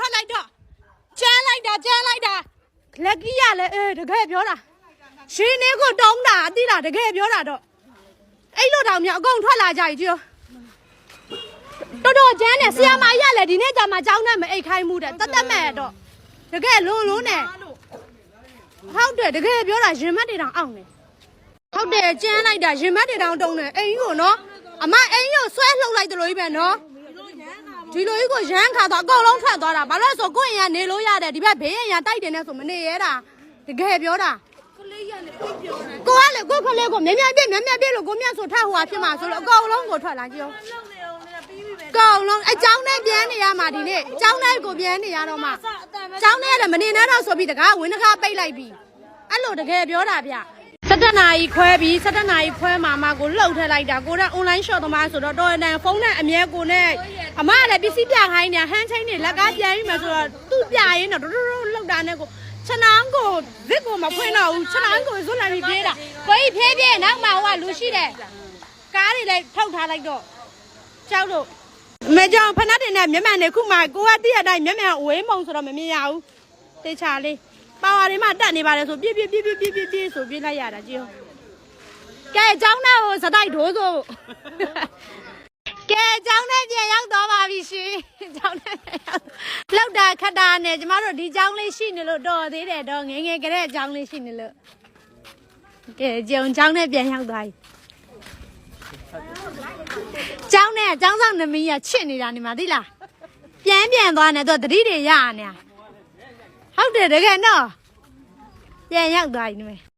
ထွက်လိုက်တော့ကျန်းလိုက်တာကျန်းလိုက်တာလက်ကြီးရလဲအေးတကယ်ပြောတာရှင်နေကိုတုံးတာအတိလားတကယ်ပြောတာတော့အဲ့လိုတောင်မြောက်အကုန်ထွက်လာကြပြီကြည့်တော်တော်ကျန်းတယ်ဆီယမကြီးရလဲဒီနေ့ကျမှကြောင်းနဲ့မအိတ်ခိုင်းမှုတဲ့တတ်တတ်မဲ့တော့တကယ်လုံးလုံးနဲ့ဟုတ်တယ်တကယ်ပြောတာရင်မတ်တွေတောင်အောင်တယ်ဟုတ်တယ်ကျန်းလိုက်တာရင်မတ်တွေတောင်တုံးတယ်အိမ်ကိုနော်အမအိမ်ကိုဆွဲလှုပ်လိုက်တယ်လို့ကြီးပဲနော် ဒီလိုကြီးကိုရမ်းခါသွားအကုန်လုံးထွက်သွားတာဘာလို့လဲဆိုကိုယ့်အိမ်ကနေလို့ရတယ်ဒီဘက်ဘေးအိမ်ကတိုက်တယ်နဲ့ဆိုမနေရတာတကယ်ပြောတာကလေးရလည်းပြပြောတာကိုကလည်းကိုကလေးကိုမြင်မြင်ပြမြင်မြင်ပြလို့ကိုမြတ်ဆိုထဟိုဟာဖြစ်မှာဆိုလို့အကောင်လုံးကိုထွက်လာကြည့်အောင်ကောင်လုံးအကြောင်းနဲ့ပြန်နေရမှာဒီနေ့အကြောင်းနဲ့ကိုပြန်နေရတော့မှအကြောင်းနဲ့လည်းမနေနဲ့တော့ဆိုပြီးတကားဝင်းတကားပိတ်လိုက်ပြီအဲ့လိုတကယ်ပြောတာဗျ၁၇နာရီခွဲပြီး၁၇နာရီခွဲမှာမှကိုလှုပ်ထလိုက်တာကိုက online shop သမားဆိုတော့တော်ရန်ဖုန်းနဲ့အမြဲကိုနဲ့ အမကလည်းပစ္စည်းပြခိုင်းနေဟန်ချင်းနေလက်ကပြန်ပြီးမှဆိုတော့သူ့ပြရင်းတော့တော်တော်လှုပ်တာနဲ့ကိုခြံနန်းကိုဗစ်ကိုမဖွင့်တော့ဘူးခြံနန်းကိုဇွတ်လိုက်ပြီးပြေးတာကိုကြီးဖြည်းဖြည်းနောက်မှဟိုကလူရှိတယ်ကားတွေလည်းထုတ်ထားလိုက်တော့ကြောက်လို့အမေကြောင့်ဖနက်တင်နဲ့မျက်မှန်တွေခုမှကိုကတိရတိုင်းမျက်မှန်အဝေးမုံဆိုတော့မမြင်ရဘူးတေချာလေးပါဝါတွေမှတက်နေပါတယ်ဆိုပြည့်ပြည့်ပြည့်ပြည့်ပြည့်ပြည့်ပြည့်ဆိုပြည့်လိုက်ရတာကြည့်အောင်ကဲအเจ้าနဲ့ဟိုစတိုက်ဒိုးဆိုကဲအเจ้าနဲ့ပြန် ရောက်တော့ပါပြီရှင်ကျောင်းထဲရောက်လောက်တာခတ်တာနဲ့ကျမတို့ဒီကျောင်းလေးရှိနေလို့တော်သေးတယ်တော့ငငယ်ကလေးကျောင်းလေးရှိနေလို့ကဲကျောင်းကျောင်းနဲ့ပြန်ရောက်သွားပြီကျောင်းနဲ့ကျောင်းဆောင်နမီးကချစ်နေတာနေမှာသိလားပြန်ပြန်သွားနေတော့တတိတွေရရနေဟုတ်တယ်တကယ်နော်ပြန်ရောက်သွားပြီနေမယ်